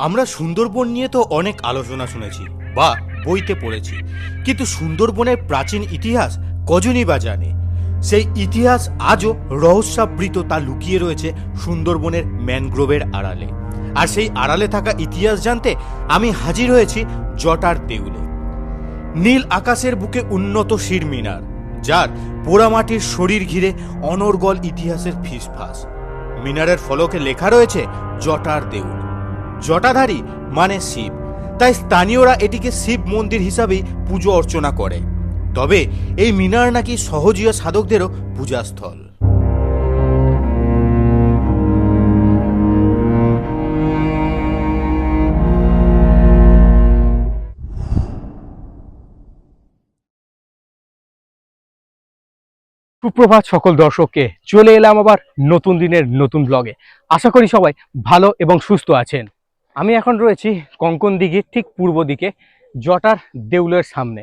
আমরা সুন্দরবন নিয়ে তো অনেক আলোচনা শুনেছি বা বইতে পড়েছি। কিন্তু সুন্দরবনের প্রাচীন ইতিহাস কজনই বা জানে? সেই ইতিহাস আজও রহস্যাবৃত তা লুকিয়ে রয়েছে সুন্দরবনের ম্যানগ্রোভের আড়ালে। আর সেই আড়ালে থাকা ইতিহাস জানতে আমি হাজির হয়েছি জটার দেউলে নীল আকাশের বুকে উন্নত শির মিনার যার পোড়ামাটির শরীর ঘিরে অনর্গল ইতিহাসের ফিসফাস। মিনারের ফলকে লেখা রয়েছে জটার দেউল জটাধারী মানে শিব। তাই স্থানীয়রা এটিকে শিব মন্দির হিসাবেই পুজো অর্চনা করে। তবে এই মিনার নাকি সহজীয় সাধকদেরও পূজাস্থল। সুপ্রভাত সকল দর্শককে, চলে এলাম আবার নতুন দিনের নতুন ব্লগে আশা করি সবাই ভালো এবং সুস্থ আছেন। আমি এখন রয়েছি কঙ্কন দিঘির ঠিক পূর্ব দিকে, জটার দেউলের সামনে।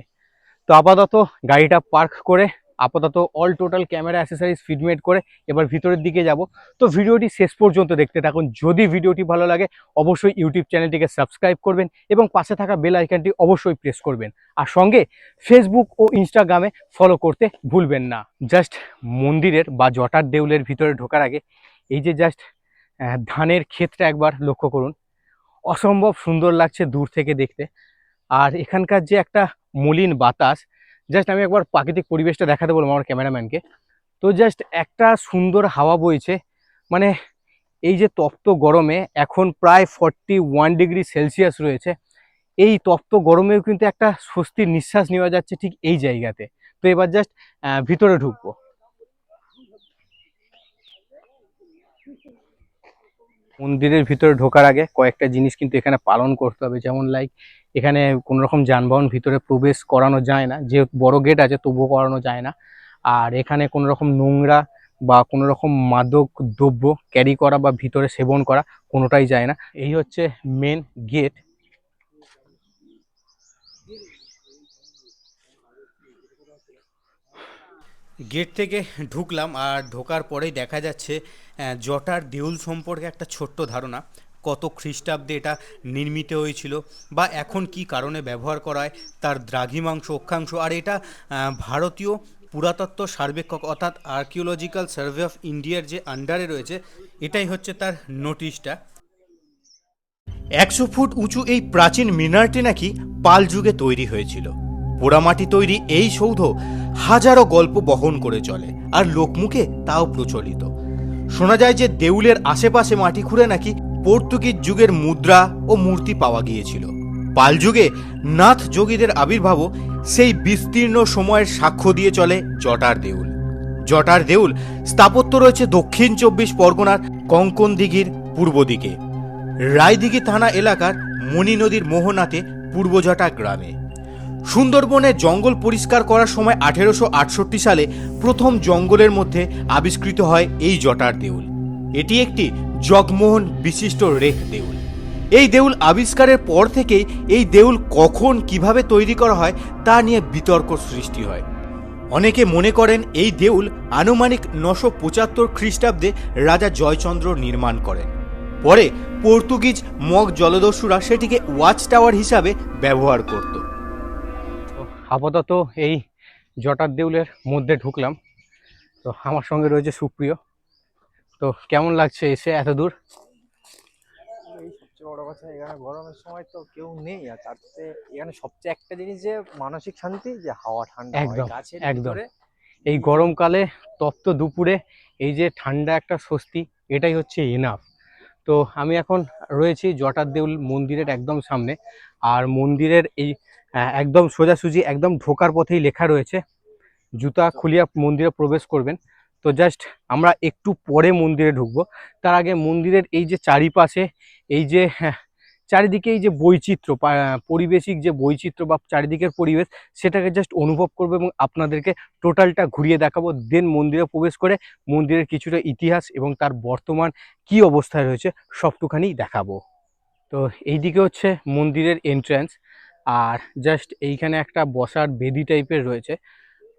তো আপাতত গাড়িটা পার্ক করে, আপাতত অল টোটাল ক্যামেরা অ্যাসেসারিজ ফিডমেট করে এবার ভিতরের দিকে যাব। তো ভিডিওটি শেষ পর্যন্ত দেখতে থাকুন। যদি ভিডিওটি ভালো লাগে, অবশ্যই ইউটিউব চ্যানেলটিকে সাবস্ক্রাইব করবেন এবং পাশে থাকা বেল আইকনটি অবশ্যই প্রেস করবেন। আর সঙ্গে ফেসবুক ও ইনস্টাগ্রামে ফলো করতে ভুলবেন না। জাস্ট মন্দিরের বা জটার দেউলের ভিতরে ঢোকার আগে, এই যে জাস্ট ধানের ক্ষেতটা একবার লক্ষ্য করুন। অসম্ভব সুন্দর লাগছে দূর থেকে দেখতে। আর এখানকার যে একটা মলিন বাতাস জাস্ট আমি একবার প্রাকৃতিক পরিবেশটা দেখাতে বলব আমার ক্যামেরাম্যানকে। তো জাস্ট একটা সুন্দর হাওয়া বইছে মানে এই যে তপ্ত গরমে এখন প্রায় ফর্টি ওয়ান ডিগ্রি সেলসিয়াস রয়েছে, এই তপ্ত গরমেও কিন্তু একটা স্বস্তির নিঃশ্বাস নেওয়া যাচ্ছে ঠিক এই জায়গাতে। তো এবার জাস্ট ভিতরে ঢুকবো। মন্দিরের ভিতরে ঢোকার আগে কয়েকটা জিনিস কিন্তু এখানে পালন করতে হবে। যেমন লাইক এখানে কোনো রকম যানবাহন ভিতরে প্রবেশ করানো যায় না। যে বড় গেট আছে তবুও করানো যায় না। আর এখানে কোনো রকম নোংরা বা কোনো রকম মাদক দ্রব্য ক্যারি করা বা ভিতরে সেবন করা কোনোটাই যায় না। এই হচ্ছে মেন গেট গেট থেকে ঢুকলাম আর ঢোকার পরেই দেখা যাচ্ছে জটার দেউল সম্পর্কে একটা ছোট্ট ধারণা। কত খ্রিস্টাব্দে এটা নির্মিত হয়েছিল বা এখন কি কারণে ব্যবহার করা হয়, তার দ্রাঘিমাংশ, অক্ষাংশ, আর এটা ভারতীয় পুরাতত্ত্ব সার্বেক্ষক অর্থাৎ আর্কিওলজিক্যাল সার্ভে অফ ইন্ডিয়ার যে আন্ডারে রয়েছে, এটাই হচ্ছে তার নোটিশটা। একশো ফুট উঁচু এই প্রাচীন মিনারটি নাকি পাল যুগে তৈরি হয়েছিল। পোড়ামাটি তৈরি এই সৌধ হাজারো গল্প বহন করে চলে, আর লোকমুখে তাও প্রচলিত। শোনা যায় যে দেউলের আশেপাশে মাটি খুঁড়ে নাকি পর্তুগিজ যুগের মুদ্রা ও মূর্তি পাওয়া গিয়েছিল। পাল যুগে নাথ যোগীদের আবির্ভাবও সেই বিস্তীর্ণ সময়ের সাক্ষ্য দিয়ে চলে জটার দেউল। জটার দেউল স্থাপত্য রয়েছে দক্ষিণ চব্বিশ পরগনার কঙ্কন দিঘির পূর্ব দিকে। রায়দিঘি থানা এলাকার মণি নদীর মোহনাতে পূর্বজটা গ্রামে। সুন্দরবনে জঙ্গল পরিষ্কার করার সময় আঠেরোশো আটষট্টি সালে প্রথম জঙ্গলের মধ্যে আবিষ্কৃত হয় এই জটার দেউল। এটি একটি জগমোহন বিশিষ্ট রেখ দেউল। এই দেউল আবিষ্কারের পর থেকেই এই দেউল কখন কীভাবে তৈরি করা হয় তা নিয়ে বিতর্ক সৃষ্টি হয়। অনেকে মনে করেন এই দেউল আনুমানিক নশো পঁচাত্তর খ্রিস্টাব্দে রাজা জয়চন্দ্র নির্মাণ করেন। পরে পর্তুগিজ মগ জলদস্যুরা সেটিকে ওয়াচ টাওয়ার হিসাবে ব্যবহার করত। আপাতত এই জটার দেউলের মধ্যে ঢুকলাম। তো আমার সঙ্গে রয়েছে সুপ্রিয়। তো কেমন লাগছে এসে এত দূর? এই সবচেয়ে বড় কথা এখানে গরমের সময় তো কেউ নেই আর এখানে সবচেয়ে একটা জিনিস যে মানসিক শান্তি যে হাওয়া ঠান্ডা একদম, এই গরমকালে তপ্ত দুপুরে এই যে ঠান্ডা একটা স্বস্তি এটাই হচ্ছে এনাফ তো আমি এখন রয়েছি জটার দেউল মন্দিরের একদম সামনে আর মন্দিরের এই একদম সোজাসুজি একদম ঢোকার পথেই লেখা রয়েছে। জুতা খুলিয়া মন্দিরে প্রবেশ করবেন। তো জাস্ট আমরা একটু পরে মন্দিরে ঢুকবো। তার আগে মন্দিরের এই যে চারিপাশে এই যে হ্যাঁ, চারিদিকে এই যে বৈচিত্র্য পরিবেশিক যে বৈচিত্র্য বা চারিদিকের পরিবেশ সেটাকে জাস্ট অনুভব করব এবং আপনাদেরকে টোটালটা ঘুরিয়ে দেখাবো। দেন মন্দিরে প্রবেশ করে মন্দিরের কিছুটা ইতিহাস এবং তার বর্তমান কি অবস্থায় রয়েছে সবটুখানি দেখাবো। তো এইদিকে হচ্ছে মন্দিরের এন্ট্রান্স আর জাস্ট এইখানে একটা বসার বেদি টাইপের রয়েছে।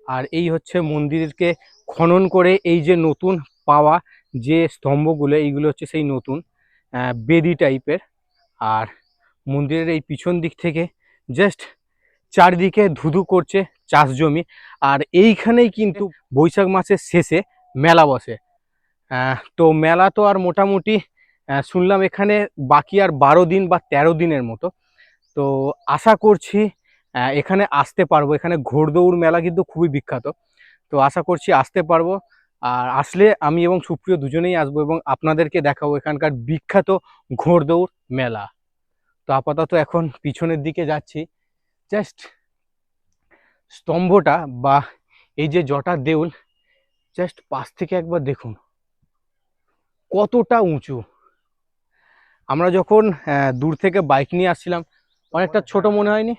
আর এই হচ্ছে মন্দিরকে খনন করে এই যে নতুন পাওয়া যে স্তম্ভগুলো, এইগুলো হচ্ছে সেই নতুন বেদি টাইপের আর মন্দিরের এই পিছন দিক থেকে জাস্ট চারিদিকে ধুধু করছে চাষ জমি। আর এইখানেই কিন্তু বৈশাখ মাসের শেষে মেলা বসে। তো মেলা তো আর মোটামুটি শুনলাম এখানে বাকি আর বারো দিন বা তেরো দিনের মতো। তো আশা করছি এখানে আসতে পারব। এখানে ঘোড়দৌড় মেলা কিন্তু খুবই বিখ্যাত। তো আশা করছি আসতে পারব। আর আসলে আমি এবং সুপ্রিয় দুজনেই আসব এবং আপনাদেরকে দেখাবো এখানকার বিখ্যাত ঘোড়দৌড় মেলা। তো আপাতত এখন পিছনের দিকে যাচ্ছি। জাস্ট স্তম্ভটা বা এই যে জটা দেউল, জাস্ট পাশ থেকে একবার দেখুন। কতটা উঁচু। আমরা যখন দূর থেকে বাইক নিয়ে আসছিলাম অনেকটা ছোট মনে হয়নি?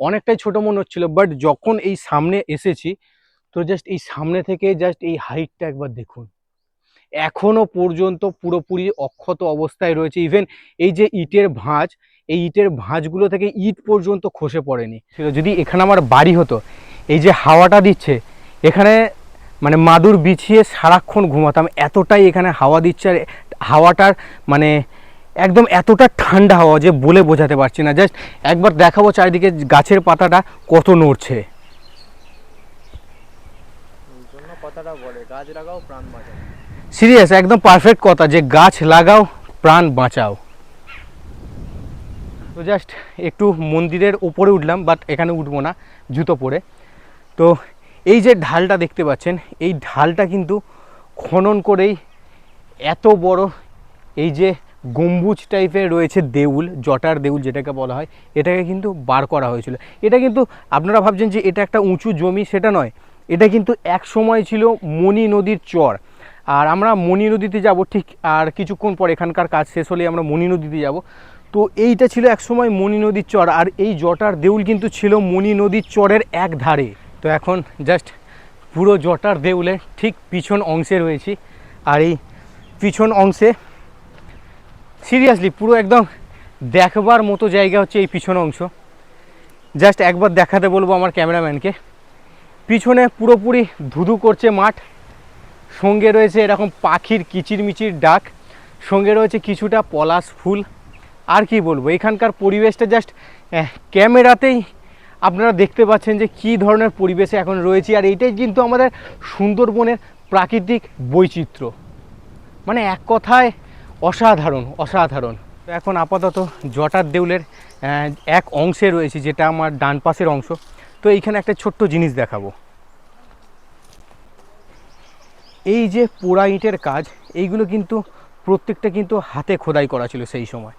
অনেকটাই ছোট মনে হচ্ছিল বাট যখন এই সামনে এসেছি তো জাস্ট এই সামনে থেকে জাস্ট এই হাইটটা একবার দেখুন। এখনও পর্যন্ত পুরোপুরি অক্ষত অবস্থায় রয়েছে। ইভেন এই যে ইটের ভাঁজ এই ইটের ভাঁজগুলো থেকে ইট পর্যন্ত খসে পড়েনি। যদি এখানে আমার বাড়ি হতো এই যে হাওয়াটা দিচ্ছে এখানে মানে মাদুর বিছিয়ে সারাক্ষণ ঘুমাতাম। এতটাই এখানে হাওয়া দিচ্ছে আর হাওয়াটার মানে একদম এতটা ঠান্ডা হাওয়া যে বলে বোঝাতে পারছি না। জাস্ট একবার দেখাবো চারিদিকে গাছের পাতাটা কত নড়ছে। সিরিয়াস একদম পারফেক্ট কথা যে গাছ লাগাও প্রাণ বাঁচাও। তো জাস্ট একটু মন্দিরের ওপরে উঠলাম বাট এখানে উঠবো না জুতো পরে। তো এই যে ঢালটা দেখতে পাচ্ছেন এই ঢালটা কিন্তু খনন করেই এত বড় এই যে গম্বুজ টাইপের রয়েছে দেউল, জটার দেউল যেটাকে বলা হয়। এটাকে কিন্তু বার করা হয়েছিল। এটা কিন্তু আপনারা ভাবছেন যে এটা একটা উঁচু জমি, সেটা নয়। এটা কিন্তু এক সময় ছিল মণি নদীর চর। আর আমরা মণি নদীতে যাব ঠিক, আর কিছুক্ষণ পর এখানকার কাজ শেষ হলে আমরা মণি নদীতে যাব। তো এইটা ছিল একসময় মণি নদীর চর, আর এই জটার দেউল কিন্তু ছিল মণি নদীর চরের এক ধারে তো এখন জাস্ট পুরো জটার দেউলের ঠিক পিছন অংশে রয়েছি। আর এই পিছন অংশে সিরিয়াসলি পুরো একদম দেখবার মতো জায়গা হচ্ছে এই পিছনে অংশ। জাস্ট একবার দেখাতে বলব আমার ক্যামেরাম্যানকে। পিছনে পুরোপুরি ধুধু করছে মাঠ। সঙ্গে রয়েছে এরকম পাখির কিচিরমিচির ডাক। সঙ্গে রয়েছে কিছুটা পলাশ ফুল। আর কি বলব, এখানকার পরিবেশটা জাস্ট ক্যামেরাতেই আপনারা দেখতে পাচ্ছেন যে কী ধরনের পরিবেশে এখন রয়েছে। আর এইটাই কিন্তু আমাদের সুন্দরবনের প্রাকৃতিক বৈচিত্র্য। মানে এক কথায় অসাধারণ অসাধারণ। তো এখন আপাতত জটার দেউলের এক অংশে রয়েছে, যেটা আমার ডান পাশের অংশ। তো এইখানে একটা ছোট্ট জিনিস দেখাবো। এই যে পোড়া ইটের কাজ, এইগুলো কিন্তু প্রত্যেকটা কিন্তু হাতে খোদাই করা ছিল সেই সময়।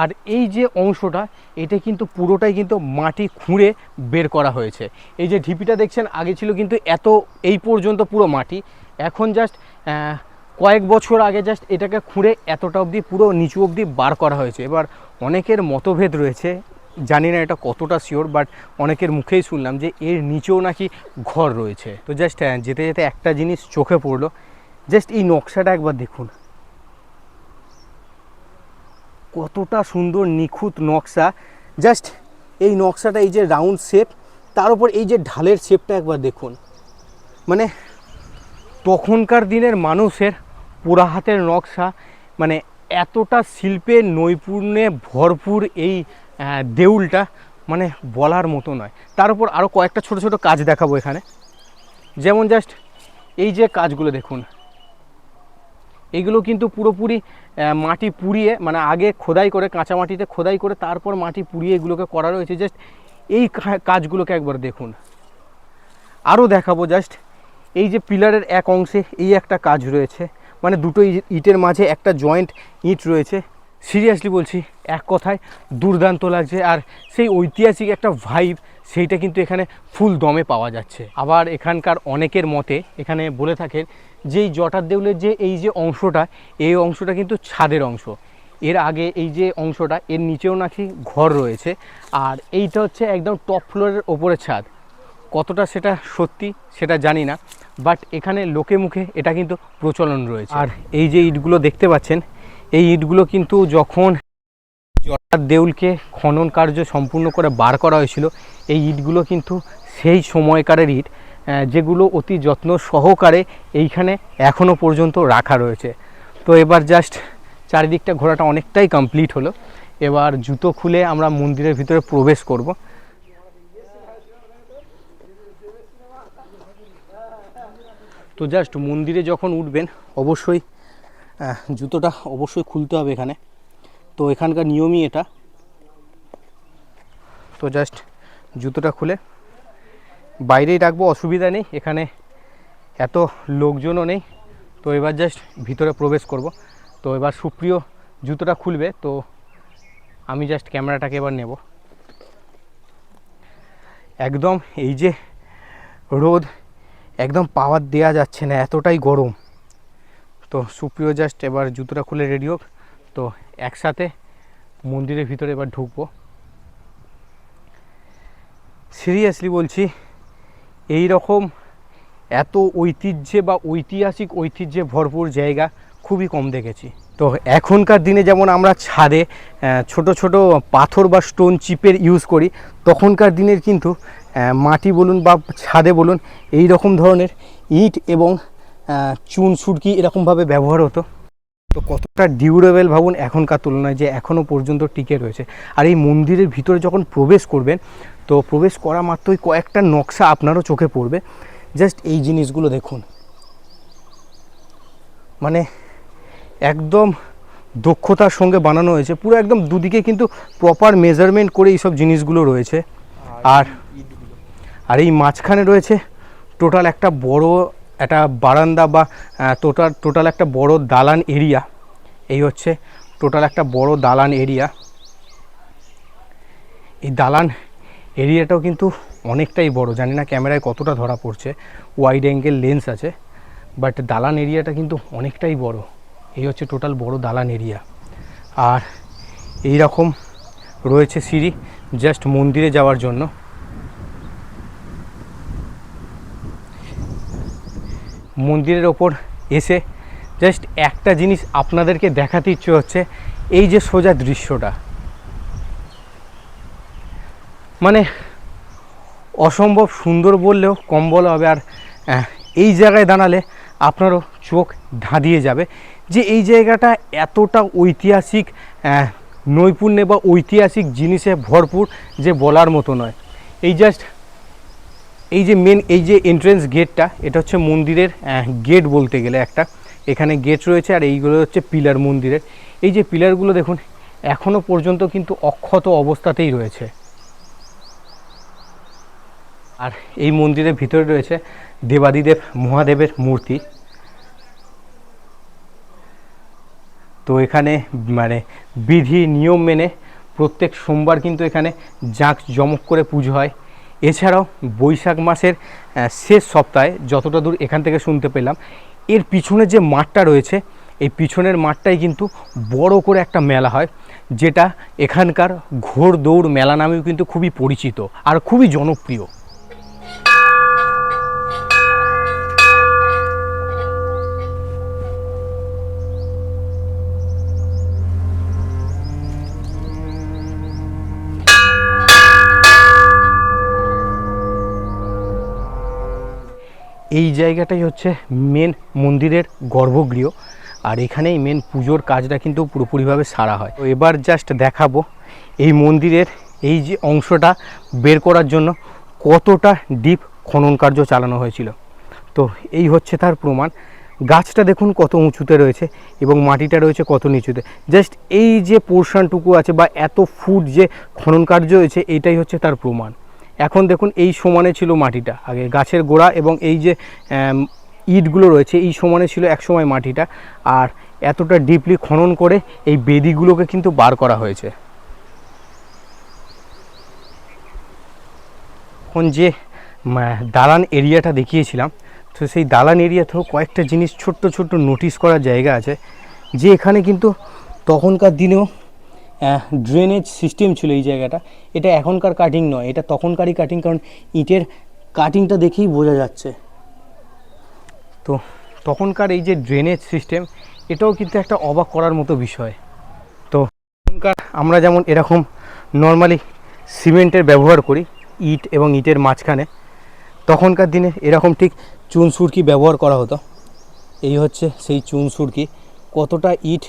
আর এই যে অংশটা, এটা কিন্তু পুরোটাই কিন্তু মাটি খুঁড়ে বের করা হয়েছে। এই যে ঢিপিটা দেখছেন, আগে ছিল কিন্তু এত, এই পর্যন্ত পুরো মাটি। এখন জাস্ট কয়েক বছর আগে জাস্ট এটাকে খুঁড়ে এতটা অবধি পুরো নিচু অবধি বার করা হয়েছে। এবার অনেকের মতভেদ রয়েছে, জানি না এটা কতটা শিওর বাট অনেকের মুখেই শুনলাম যে এর নিচেও নাকি ঘর রয়েছে। তো জাস্ট যেতে যেতে একটা জিনিস চোখে পড়ল। জাস্ট এই নকশাটা একবার দেখুন। কতটা সুন্দর নিখুঁত নকশা। জাস্ট এই নকশাটা এই যে রাউন্ড শেপ তার উপর এই যে ঢালের শেপটা একবার দেখুন। মানে তখনকার দিনের মানুষের পোড়া হাতের নকশা। মানে এতটা শিল্পের নৈপুণ্যে ভরপুর এই দেউলটা মানে বলার মতো নয়। তার উপর আরও কয়েকটা ছোট ছোট কাজ দেখাবো এখানে। যেমন জাস্ট এই যে কাজগুলো দেখুন। এগুলো কিন্তু পুরোপুরি মাটি পুড়িয়ে মানে আগে খোদাই করে, কাঁচা মাটিতে খোদাই করে, তারপর মাটি পুড়িয়ে এগুলোকে করা রয়েছে। জাস্ট এই কাজগুলোকে একবার দেখুন। আরও দেখাবো জাস্ট এই যে পিলারের এক অংশে এই একটা কাজ রয়েছে। মানে দুটো ইটের মাঝে একটা জয়েন্ট ইট রয়েছে। সিরিয়াসলি বলছি, এক কথায় দুর্দান্ত লাগছে। আর সেই ঐতিহাসিক একটা ভাইব সেইটা কিন্তু এখানে ফুল দমে পাওয়া যাচ্ছে। আবার এখানকার অনেকের মতে এখানে বলে থাকেন যে এই জটার দেউলের যে এই যে অংশটা, এই অংশটা কিন্তু ছাদের অংশ। এর আগে এই যে অংশটা, এর নিচেও নাকি ঘর রয়েছে। আর এইটা হচ্ছে একদম টপ ফ্লোরের ওপরের ছাদ। কতটা সেটা সত্যি সেটা জানি না বাট এখানে লোকে মুখে এটা কিন্তু প্রচলন রয়েছে। আর এই যে ইটগুলো দেখতে পাচ্ছেন, এই ইটগুলো কিন্তু যখন জটার দেউলকে খনন কার্য সম্পূর্ণ করে বার করা হয়েছিল, এই ইটগুলো কিন্তু সেই সময়কারের ইট যেগুলো অতি যত্ন সহকারে এইখানে এখনও পর্যন্ত রাখা রয়েছে। তো এবার জাস্ট চারিদিকটা ঘোরাটা অনেকটাই কমপ্লিট হলো। এবার জুতো খুলে আমরা মন্দিরের ভিতরে প্রবেশ করব। তো জাস্ট মন্দিরে যখন উঠবেন, অবশ্যই জুতোটা অবশ্যই খুলতে হবে এখানে। তো এখানকার নিয়মই এটা। তো জাস্ট জুতোটা খুলে বাইরেই রাখব, অসুবিধা নেই। এখানে এত লোকজনও নেই। তো এবার জাস্ট ভিতরে প্রবেশ করব। তো এবার সুপ্রিয় জুতোটা খুলবে, তো আমি জাস্ট ক্যামেরাটাকে এবার নেব। একদম এই যে রোদ একদম পাওয়ার দেওয়া যাচ্ছে না, এতটাই গরম। তো সুপ্রিয় জাস্ট এবার জুতোটা খুলে রেডি হোক। তো একসাথে মন্দিরের ভিতরে এবার ঢুকবো। সিরিয়াসলি বলছি, এই রকম এত ঐতিহ্যে বা ঐতিহাসিক ঐতিহ্যে ভরপুর জায়গা খুবই কম দেখেছি। তো এখনকার দিনে যেমন আমরা ছাদে ছোট ছোট পাথর বা স্টোন চিপের ইউজ করি, তখনকার দিনের কিন্তু মাটি বলুন বা ছাদে বলুন, এই রকম ধরনের ইট এবং চুন, সুরকি এরকমভাবে ব্যবহার হতো। তো কতটা ডিউরেবল ভাবুন এখনকার তুলনায় যে এখনও পর্যন্ত টিকে রয়েছে। আর এই মন্দিরের ভিতরে যখন প্রবেশ করবেন, তো প্রবেশ করা মাত্রই কয়েকটা নকশা আপনারও চোখে পড়বে। জাস্ট এই জিনিসগুলো দেখুন। মানে একদম দক্ষতার সঙ্গে বানানো হয়েছে। পুরো একদম দুদিকে কিন্তু প্রপার মেজারমেন্ট করে এইসব জিনিসগুলো রয়েছে। আর আর এই মাঝখানে রয়েছে টোটাল একটা বড় একটা বারান্দা বা টোটাল টোটাল একটা বড় দালান এরিয়া। এই হচ্ছে টোটাল একটা বড় দালান এরিয়া। এই দালান এরিয়াটাও কিন্তু অনেকটাই বড়। জানি না ক্যামেরায় কতটা ধরা পড়ছে ওয়াইড অ্যাঙ্গেল লেন্স আছে বাট দালান এরিয়াটা কিন্তু অনেকটাই বড়। এই হচ্ছে টোটাল বড় দালান এরিয়া। আর এই রকম রয়েছে সিঁড়ি জাস্ট মন্দিরে যাওয়ার জন্য। মন্দিরের ওপর এসে জাস্ট একটা জিনিস আপনাদেরকে দেখাতে ইচ্ছে হচ্ছে, এই যে সোজা দৃশ্যটা। মানে অসম্ভব সুন্দর বললেও কম বলা হবে আর এই জায়গায় দাঁড়ালে আপনারও চোখ ধাঁধিয়ে যাবে যে এই জায়গাটা এতটা ঐতিহাসিক নৈপুণ্যে বা ঐতিহাসিক জিনিসে ভরপুর যে বলার মতো নয়। এই জাস্ট এই যে মেন এই যে এন্ট্রেন্স গেটটা এটা হচ্ছে মন্দিরের গেট বলতে গেলে একটা। এখানে গেট রয়েছে আর এইগুলো হচ্ছে পিলার মন্দিরের। এই যে পিলারগুলো দেখুন এখনও পর্যন্ত কিন্তু অক্ষত অবস্থাতেই রয়েছে। আর এই মন্দিরের ভিতরে রয়েছে দেবাদিদেব মহাদেবের মূর্তি। তো এখানে মানে বিধি নিয়ম মেনে প্রত্যেক সোমবার কিন্তু এখানে জাঁক জমক করে পুজো হয়। এছাড়াও বৈশাখ মাসের শেষ সপ্তাহে যতটা দূর এখান থেকে শুনতে পেলাম, এর পিছনে যে মাঠটা রয়েছে, এই পিছনের মাঠটাই কিন্তু বড় করে একটা মেলা হয়, যেটা এখানকার ঘোড় দৌড় মেলা নামেও কিন্তু খুবই পরিচিত আর খুবই জনপ্রিয়। এই জায়গাটাই হচ্ছে মেন মন্দিরের গর্ভগৃহ। আর এখানেই মেন পুজোর কাজটা কিন্তু পুরোপুরিভাবে সারা হয়। তো এবার জাস্ট দেখাবো এই মন্দিরের এই যে অংশটা বের করার জন্য কতটা ডিপ খনন কার্য চালানো হয়েছিল। তো এই হচ্ছে তার প্রমাণ। গাছটা দেখুন কত উঁচুতে রয়েছে এবং মাটিটা রয়েছে কত নিচুতে। জাস্ট এই যে পোর্শনটুকু আছে বা এত ফুট যে খনন কার্য হয়েছে এইটাই হচ্ছে তার প্রমাণ। এখন দেখুন এই সমানে ছিল মাটিটা। আগে গাছের গোড়া এবং এই যে ইটগুলো রয়েছে, এই সমানে ছিল একসময় মাটিটা। আর এতটা ডিপলি খনন করে এই বেদিগুলোকে কিন্তু বার করা হয়েছে। এখন যে দালান এরিয়াটা দেখিয়েছিলাম, তো সেই দালান এরিয়াতেও কয়েকটা জিনিস ছোট্ট ছোট্ট নোটিস করার জায়গা আছে। যে এখানে কিন্তু তখনকার দিনেও ড্রেনেজ সিস্টেম ছিল এই জায়গাটা। এটা এখনকার কাটিং নয়, এটা তখনকারই কাটিং কারণ ইটের কাটিংটা দেখেই বোঝা যাচ্ছে। তো তখনকার এই যে ড্রেনেজ সিস্টেম এটাও কিন্তু একটা অবাক করার মতো বিষয়। তো তখনকার আমরা যেমন এরকম নর্মালি সিমেন্টের ব্যবহার করি, ইট এবং ইটের মাঝখানে, তখনকার দিনে এরকম ঠিক চুন সুরকি ব্যবহার করা হতো। এই হচ্ছে সেই চুন সুরকি, কতটা ইট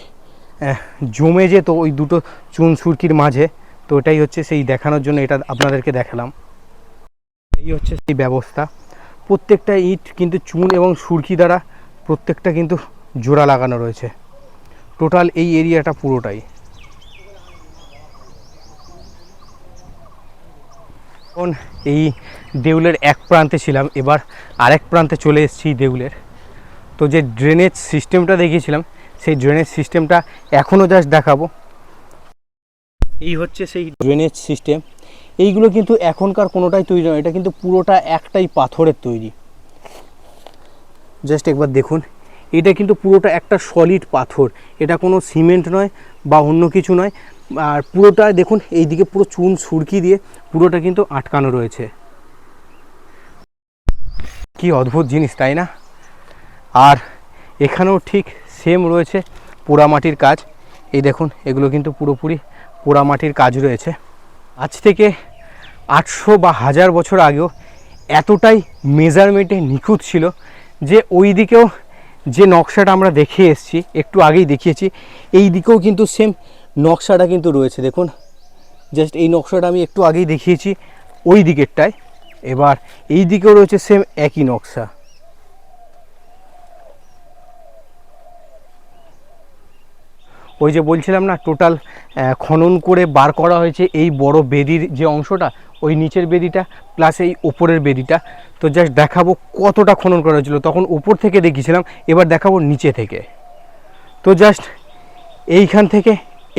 জমে যেত ওই দুটো চুন সুরকির মাঝে, তো এটাই হচ্ছে সেই দেখানোর জন্য এটা আপনাদেরকে দেখালাম। এই হচ্ছে সেই ব্যবস্থা। প্রত্যেকটা ইট কিন্তু চুন এবং সুরকি দ্বারা প্রত্যেকটা কিন্তু জোড়া লাগানো রয়েছে। টোটাল এই এরিয়াটা পুরোটাই। এখন এই দেউলের এক প্রান্তে ছিলাম, এবার আরেক প্রান্তে চলে এসেছি দেউলের। তো যে ড্রেনেজ সিস্টেমটা দেখিয়েছিলাম সেই ড্রেনেজ সিস্টেমটা এখনও জাস্ট দেখাবো। এই হচ্ছে সেই ড্রেনেজ সিস্টেম এইগুলো কিন্তু এখনকার কোনোটাই তৈরি নয় এটা কিন্তু পুরোটা একটাই পাথরের তৈরি। জাস্ট একবার দেখুন এটা কিন্তু পুরোটা একটা সলিড পাথর। এটা কোনো সিমেন্ট নয় বা অন্য কিছু নয়। আর পুরোটা দেখুন এইদিকে পুরো চুন সুরকি দিয়ে পুরোটা কিন্তু আটকানো রয়েছে। কি অদ্ভুত জিনিস তাই না? আর এখানেও ঠিক সেম রয়েছে পোড়ামাটির কাজ। এই দেখুন, এগুলো কিন্তু পুরোপুরি পোড়ামাটির কাজ রয়েছে। আজ থেকে আটশো বা হাজার বছর আগেও এতটাই মেজারমেন্টে নিখুঁত ছিল যে ওই দিকেও যে নকশাটা আমরা দেখে এসেছি, একটু আগেই দেখিয়েছি, এই দিকেও কিন্তু সেম নকশাটা কিন্তু রয়েছে। দেখুন জাস্ট এই নকশাটা আমি একটু আগেই দেখিয়েছি, ওই দিকেরটায়। এবার এই দিকেও রয়েছে সেম একই নকশা। ওই যে বলছিলাম না টোটাল খনন করে বার করা হয়েছে এই বড় বেদির যে অংশটা, ওই নিচের বেদিটা প্লাস এই ওপরের বেদিটা। তো জাস্ট দেখাবো কতটা খনন করা হয়েছিল। তখন উপর থেকে দেখিয়েছিলাম, এবার দেখাবো নিচে থেকে। তো জাস্ট এইখান থেকে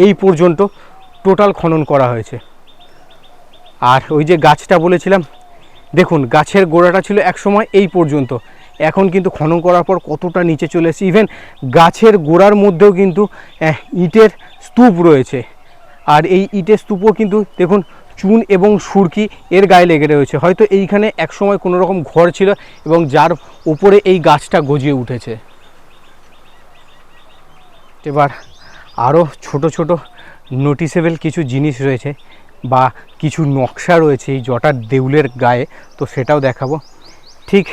এই পর্যন্ত টোটাল খনন করা হয়েছে। আর ওই যে গাছটা বলেছিলাম, দেখুন, গাছের গোড়াটা ছিল একসময় এই পর্যন্ত। এখন কিন্তু খনন করার পর কতটা নিচে চলে এসেছে। ইভেন গাছের গোড়ার মধ্যেও কিন্তু ইটের স্তূপ রয়েছে। আর এই ইটের স্তূপও কিন্তু দেখুন, চুন এবং সুরকি এর গায়ে লেগে রয়েছে। হয়তো এইখানে একসময় কোনো রকম ঘর ছিল এবং যার উপরে এই গাছটা গজিয়ে উঠেছে। এবার আরও ছোট ছোট নোটিসেবল কিছু জিনিস রয়েছে বা কিছু নকশা রয়েছে এই জটার দেউলের গায়ে, তো সেটাও দেখাবো। ঠিক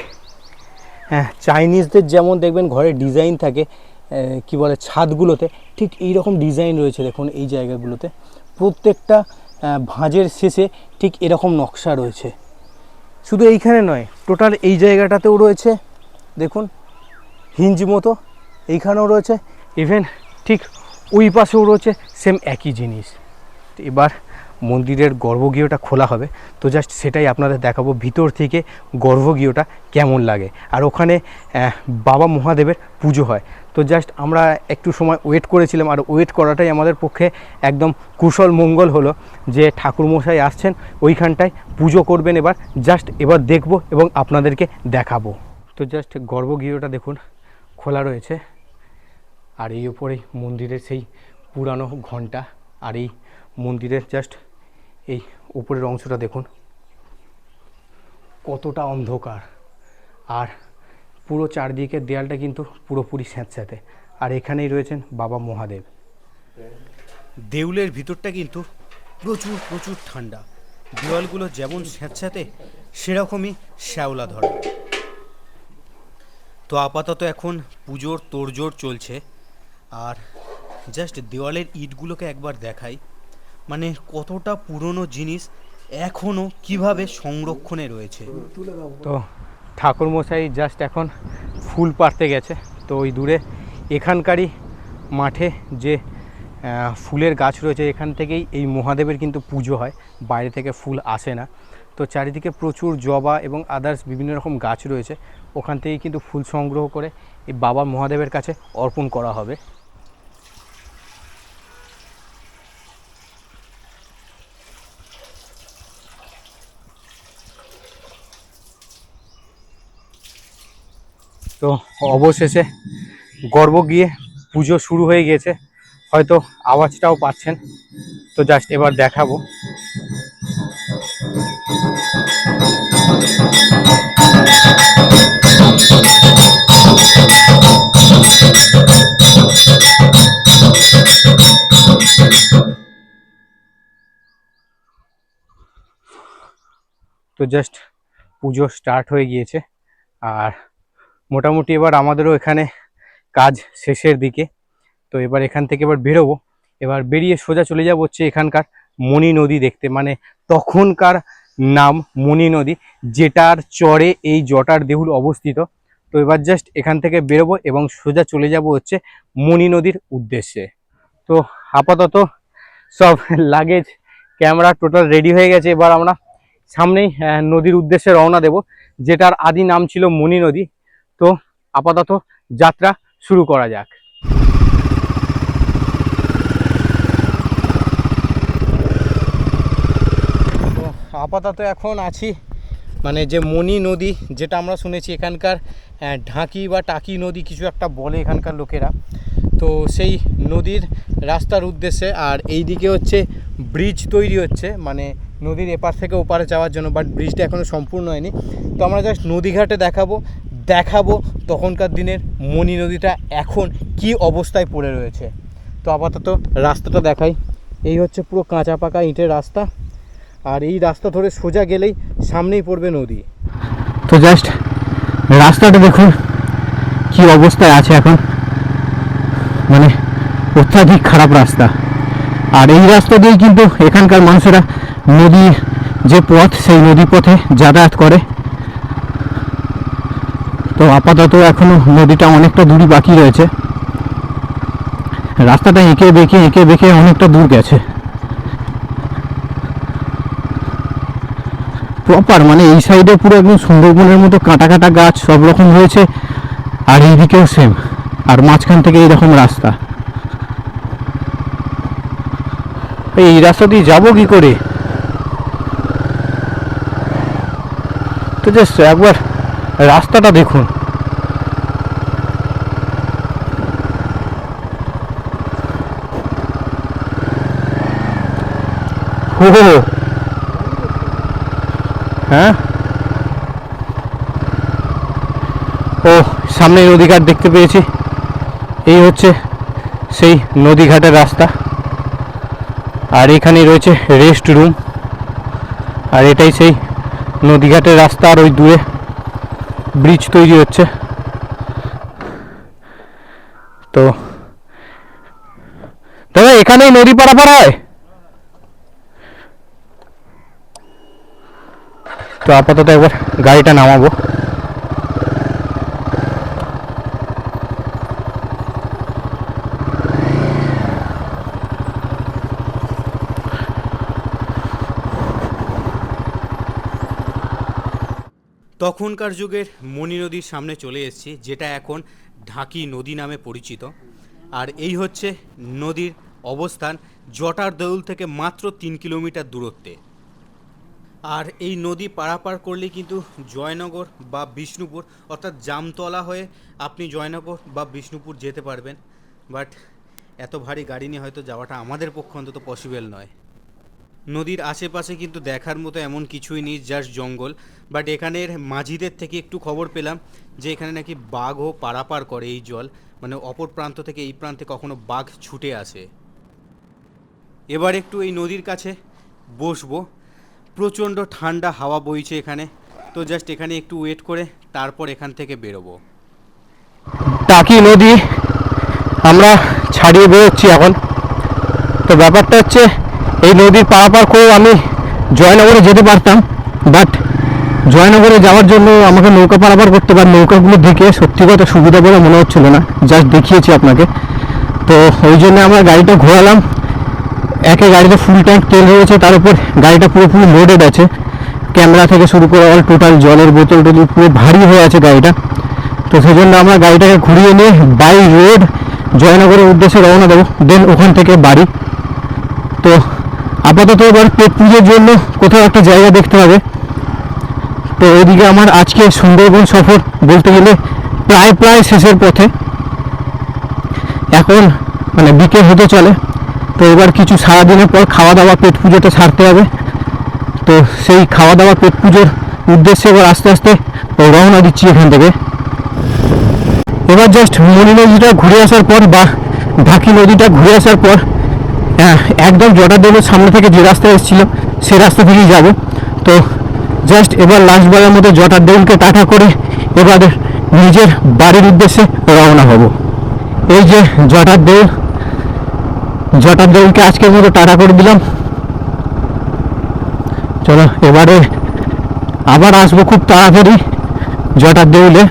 হ্যাঁ চাইনিজদের যেমন দেখবেন ঘরে ডিজাইন থাকে কি বলে, ছাদগুলোতে, ঠিক এই রকম ডিজাইন রয়েছে দেখুন এই জায়গাগুলোতে। প্রত্যেকটা ভাঁজের শেষে ঠিক এরকম নকশা রয়েছে। শুধু এইখানে নয় টোটাল এই জায়গাটাতেও রয়েছে, দেখুন হিঞ্জ মতো এইখানেও রয়েছে ইভেন ঠিক ওই পাশেও রয়েছে সেম একই জিনিস। এবার মন্দিরের গর্ভগৃহটা খোলা হবে। তো জাস্ট সেটাই আপনাদের দেখাবো, ভিতর থেকে গর্ভগৃহটা কেমন লাগে। আর ওখানে বাবা মহাদেবের পুজো হয়। তো জাস্ট আমরা একটু সময় ওয়েট করেছিলাম, আর ওয়েট করাটাই আমাদের পক্ষে একদম কুশল মঙ্গল হলো যে ঠাকুরমশাই আসছেন, ওইখানটায় পুজো করবেন এবার। জাস্ট এবার দেখব এবং আপনাদেরকে দেখাবো। তো জাস্ট গর্ভগৃহটা দেখুন, খোলা রয়েছে। আর এই ওপরেই মন্দিরের সেই পুরানো ঘণ্টা, আর এই মন্দিরের জাস্ট এই উপরের অংশটা দেখুন। কতটা অন্ধকার। আর পুরো চারদিকের দেয়ালটা কিন্তু পুরোপুরি স্যাঁতস্যাঁতে। আর এখানেই রয়েছেন বাবা মহাদেব। দেউলের ভিতরটা কিন্তু প্রচুর প্রচুর ঠান্ডা। দেওয়ালগুলো যেমন স্যাঁতস্যাঁতে, সেরকমই শ্যাওলা ধরা তো আপাতত এখন পুজোর তোড়জোড় চলছে। আর জাস্ট দেওয়ালের ইটগুলোকে একবার দেখাই। মানে কতটা পুরনো জিনিস এখনও কীভাবে সংরক্ষণে রয়েছে? তো ঠাকুরমশাই জাস্ট এখন ফুল পাড়তে গেছে, তো ওই দূরে এখানকারই মাঠে যে ফুলের গাছ রয়েছে এখান থেকেই এই মহাদেবের কিন্তু পুজো হয়, বাইরে থেকে ফুল আসে না। তো চারিদিকে প্রচুর জবা এবং আদার্স বিভিন্ন রকম গাছ রয়েছে, ওখান থেকেই কিন্তু ফুল সংগ্রহ করে এই বাবা মহাদেবের কাছে অর্পণ করা হবে। তো অবশেষে গর্ব গিয়ে পুজো শুরু হয়ে গিয়েছে। হয়তো আওয়াজটাও পাচ্ছেন। তো জাস্ট এবার দেখাবো। তো জাস্ট পুজো স্টার্ট হয়ে গিয়েছে। আর মোটামুটি এবার আমাদেরও এখানে কাজ শেষের দিকে। তো এবার এখান থেকে এবার বেরোবো। এবার বেরিয়ে সোজা চলে যাব হচ্ছে এখানকার মণি নদী দেখতে। মানে তখনকার নাম মণি নদী, যেটার চরে এই জটার দেহুল অবস্থিত। তো এবার জাস্ট এখান থেকে বেরোবো এবং সোজা চলে যাব হচ্ছে মণি নদীর উদ্দেশ্যে। তো আপাতত সব লাগেজ ক্যামেরা টোটাল রেডি হয়ে গেছে। এবার আমরা সামনেই নদীর উদ্দেশ্যে রওনা দেব, যেটার আদি নাম ছিল মণি নদী। তো আপাতত যাত্রা শুরু করা যাক। আপাতত এখন আছি মানে যে মণি নদী যেটা আমরা শুনেছি এখানকার ঢাকি বা টাকি নদী কিছু একটা বলে এখানকার লোকেরা। তো সেই নদীর রাস্তার উদ্দেশ্যে আর এই দিকে হচ্ছে ব্রিজ তৈরি হচ্ছে মানে নদীর এপার থেকে ওপারে যাওয়ার জন্য বাট ব্রিজটা এখনও সম্পূর্ণ হয়নি। তো আমরা জাস্ট নদীঘাটে দেখাবো দেখাবো তখনকার দিনের মণি নদীটা এখন কি অবস্থায় পড়ে রয়েছে। তো আপাতত রাস্তাটা দেখাই। এই হচ্ছে পুরো কাঁচা পাকা ইটের রাস্তা। আর এই রাস্তা ধরে সোজা গেলেই সামনেই পড়বে নদী। তো জাস্ট রাস্তাটা দেখুন কি অবস্থায় আছে এখন। মানে অত্যাধিক খারাপ রাস্তা। আর এই রাস্তা দিয়েই কিন্তু এখানকার মানুষেরা নদী যে পথ, সেই নদী পথে যাতায়াত করে। তো আপাতত এখনও নদীটা অনেকটা দূরই বাকি রয়েছে। রাস্তাটা এঁকে বেঁকে এঁকে বেঁকে অনেকটা দূর গেছে। প্রপার মানে এই সাইডে পুরো একদম সুন্দরবনের মতো কাটা কাটা গাছ সব রকম হয়েছে আর এইদিকেও সেম আর মাঝখান থেকে এইরকম রাস্তা। এই রাস্তা দিয়ে যাব কি করে? তো জাস্ট একবার রাস্তাটা দেখুন। হো হ্যাঁ? ও, সামনে নদীঘাট দেখতে পেয়েছি। এই হচ্ছে সেই নদীঘাটের রাস্তা। আর এখানেই রয়েছে রেস্ট রুম। আর এটাই সেই নদীঘাটের রাস্তা আর ওই দূরে। ব্রিজ তৈরি হচ্ছে। তো দাদা এখানেই নদী পারাপার হয়? তো আপাতত একবার গাড়িটা নামাবো। তখনকার যুগের মণি নদীর সামনে চলে এসেছি, যেটা এখন ঢাকি নদী নামে পরিচিত। আর এই হচ্ছে নদীর অবস্থান জটার দেউল থেকে মাত্র তিন কিলোমিটার দূরত্বে। আর এই নদী পারাপার করলে কিন্তু জয়নগর বা বিষ্ণুপুর, অর্থাৎ জামতলা হয়ে আপনি জয়নগর বা বিষ্ণুপুর যেতে পারবেন। বাট এত ভারী গাড়ি নিয়ে হয়তো যাওয়াটা আমাদের পক্ষে অন্তত পসিবল নয়। নদীর আশেপাশে কিন্তু দেখার মতো এমন কিছুই নেই জাস্ট জঙ্গল। বাট এখানের মাঝিদের থেকে একটু খবর পেলাম যে এখানে নাকি বাঘও পারাপার করে এই জল। মানে অপর প্রান্ত থেকে এই প্রান্তে কখনো বাঘ ছুটে আসে। এবার একটু এই নদীর কাছে বসবো। প্রচণ্ড ঠান্ডা হাওয়া বইছে এখানে। তো জাস্ট এখানে একটু ওয়েট করে তারপর এখান থেকে বেরোবো। টাকি নদী, আমরা ছাড়িয়ে বেরোচ্ছি এখন। তো ব্যাপারটা হচ্ছে এই নদীর পারাপার করেও আমি জয়নগরে যেতে পারতাম বাট জয়নগরে যাওয়ার জন্য আমাকে নৌকা পারাপার করতে পার নৌকাগুলো দেখে সত্যি কথা সুবিধা বলে মনে হচ্ছিল না জাস্ট দেখিয়েছি আপনাকে। তো ওই জন্য আমরা গাড়িটা ঘোরালাম, একে গাড়িতে ফুল ট্যাঙ্ক তেল রয়েছে, তার উপর গাড়িটা পুরোপুরি লোডেড আছে। ক্যামেরা থেকে শুরু করে অল টোটাল জলের বোতল টোতল পুরো ভারী হয়ে আছে গাড়িটা। তো সেই জন্য আমরা গাড়িটাকে ঘুরিয়ে নিয়ে বাই রোড জয়নগরের উদ্দেশ্যে রওনা দেবো দেন ওখান থেকে বাড়ি। তো আপাতত এবার পেট পুজোর জন্য কোথাও একটা জায়গা দেখতে হবে। তো ওইদিকে আমার আজকে সুন্দরবন সফর বলতে গেলে প্রায় প্রায় শেষের পথে। এখন মানে বিকেল হতে চলে, তো এবার কিছু সারাদিনের পর খাওয়া দাওয়া পেট পুজোটা সারতে হবে। তো সেই খাওয়া দাওয়া পেট পুজোর উদ্দেশ্যে এবার আস্তে আস্তে রওনা দিচ্ছি এখান থেকে। এবার জাস্ট মনি নদীটা ঘুরে আসার পর বা ঢাকি নদীটা ঘুরে আসার পর হ্যাঁ একদম জটার দেবের সামনে থেকে যে রাস্তা এসেছিল, সে রাস্তা থেকেই যাব। তো জাস্ট এবার লাস্ট বারের মতো জটার দেবকে টাটা করে এবার নিজের বাড়ির উদ্দেশ্যে রওনা হব। এই যে জটার দেব জটার দেবকে আজকের মতো টাটা করে দিলাম। চলো, এবারে আবার আসব খুব তাড়াতাড়ি জটার দেউলে